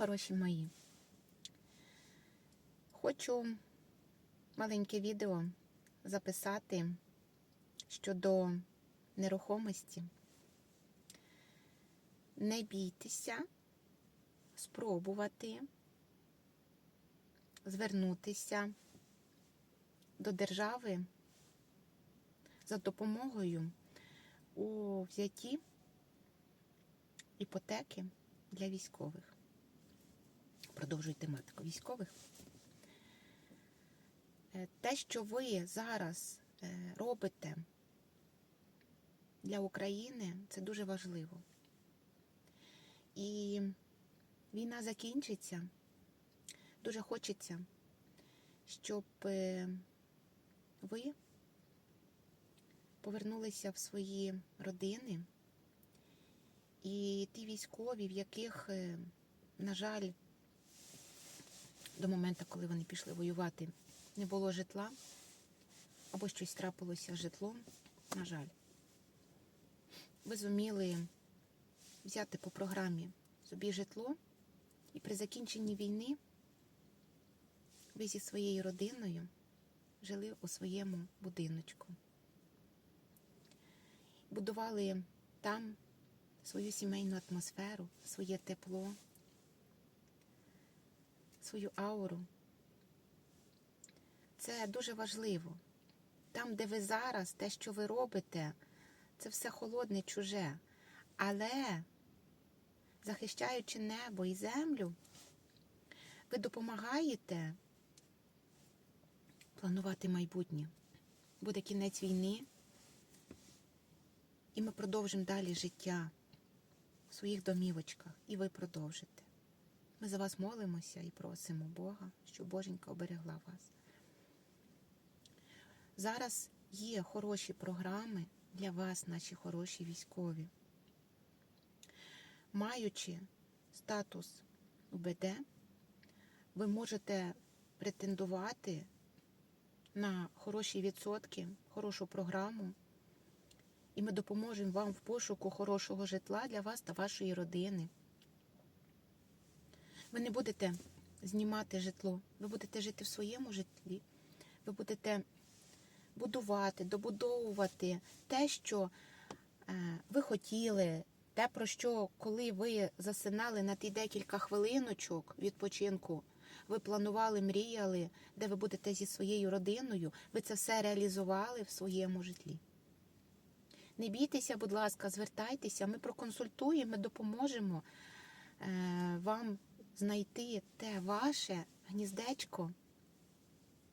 хороші мої. Хочу маленьке відео записати щодо нерухомості. Не бійтеся спробувати звернутися до держави за допомогою у взятті іпотеки для військових. Продовжую тематику військових. Е, Те, що ви зараз е, робите для України, це дуже важливо. І війна закінчиться. Дуже хочеться, щоб е, ви повернулися в свої родини. І ті військові, в яких, на жаль, до моменту, коли вони пішли воювати, не було житла, або щось трапилося з житлом, на жаль, ви зуміли взяти по програмі собі житло, і при закінченні війни ви зі своєю родиною жили у своєму будиночку. Будували там свою сімейну атмосферу, своє тепло, свою ауру. Це дуже важливо. Там, де ви зараз, те, що ви робите, це все холодне, чуже. Але, захищаючи небо і землю, ви допомагаєте планувати майбутнє. Буде кінець війни, і ми продовжимо далі життя в своїх домівочках, і ви продовжите. Ми за вас молимося і просимо Бога, щоб Боженька оберегла вас. Зараз є хороші програми для вас, наші хороші військові. Маючи статус УБД, ви можете претендувати на хороші відсотки, хорошу програму, і ми допоможемо вам в пошуку хорошого житла для вас та вашої родини. Ви не будете знімати житло, ви будете жити в своєму житлі, ви будете будувати, добудовувати те, що е, ви хотіли, те, про що, коли ви засинали на ті декілька хвилиночок відпочинку, ви планували, мріяли, де ви будете зі своєю родиною, ви це все реалізували в своєму житлі. Не бійтеся, будь ласка, звертайтеся, ми проконсультуємо, ми допоможемо е, вам знайти те ваше гніздечко,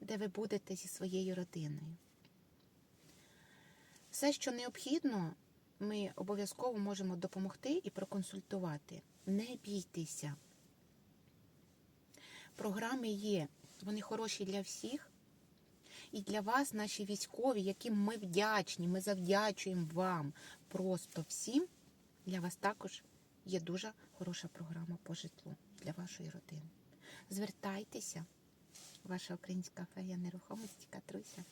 де ви будете зі своєю родиною. Все, що необхідно, ми обов'язково можемо допомогти і проконсультувати. Не бійтеся. Програми є, вони хороші для всіх. І для вас, наші військові, яким ми вдячні, ми завдячуємо вам просто всім. Для вас також є дуже хороша програма по житлу для вашої родини. Звертайтеся, ваша українська фея нерухомості Катруся.